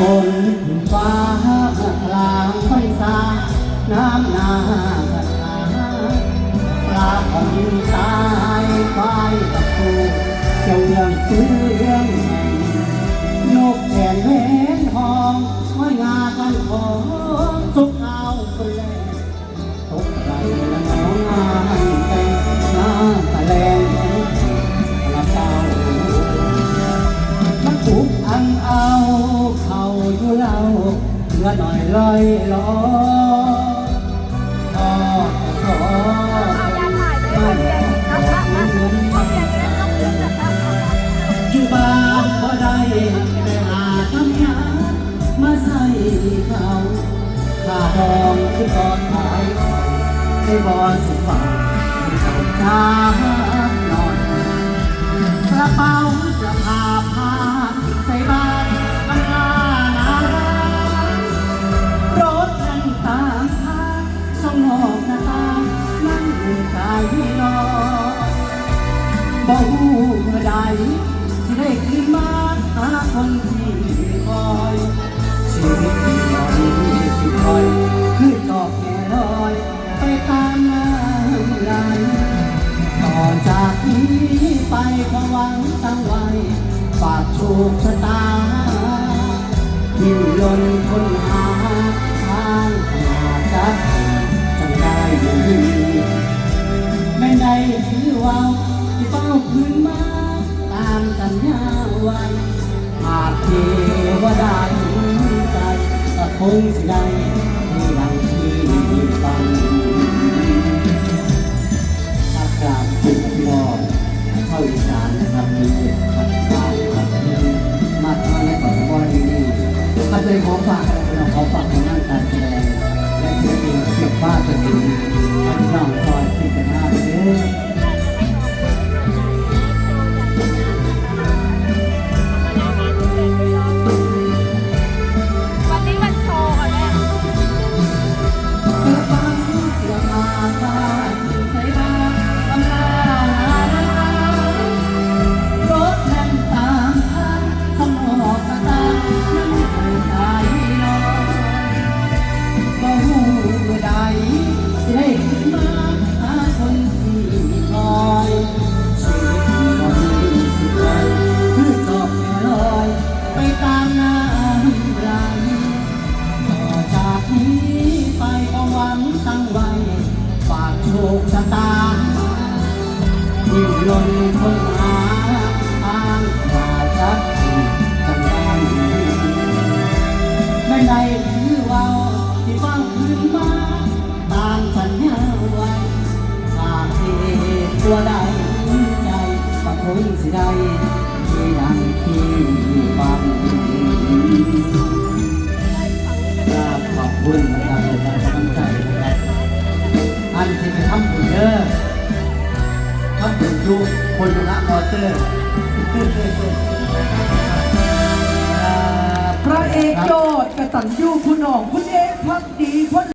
ฝนฟ้ากลางไฟสาน้ำนาพัฒนาปลาของยิงตายควายตะปูเจ้าเรื่องซื้อเรื่องนกแก่นเว้นทองห้อยงากันของ เพื่อหน่อยลอยลอต่อต่ออยู่บ้านบ่ได้ไปหาทำงานมาใส่เขาข้าดองคือตอนขายให้บอลสุฝังให้เขาจ้าหน่อยกระเป๋าเสื้อผ้า ใจรอบ่ฮู้เมื่อใดสิได้ขึ้นมาหาคนที่คอยชีวิตที่ยอมสิคอยคือจอบแค่ลอย ไปตามน้ำไหลต่อจากนี้ไปขอหวังตั้งไว้ฝากโชคชะตายิ่ยนคนหา วดาเห็นใจก็คงสิได้ที่ดังที่ฟังภาคกลางเป็นพี่น้องเข้าอีสานนะครับมีเจ็ดพันบาทครับมาทำในปัจจุบันนี้ถ้าเป็นของฝากอะไรเป็นของฝากของงานการแสดงและศิลปินเกี่ยวกับกระสิ กชะตายิ่งลนคนหาทางหาจักจังได้ดีไม่ได้ถือว่าที่ฟังคืนมาตามสัญญาไว้หากเทตัวใดใจก็คงสิได้ที่ดังที่ ดูคนละมอเตอร์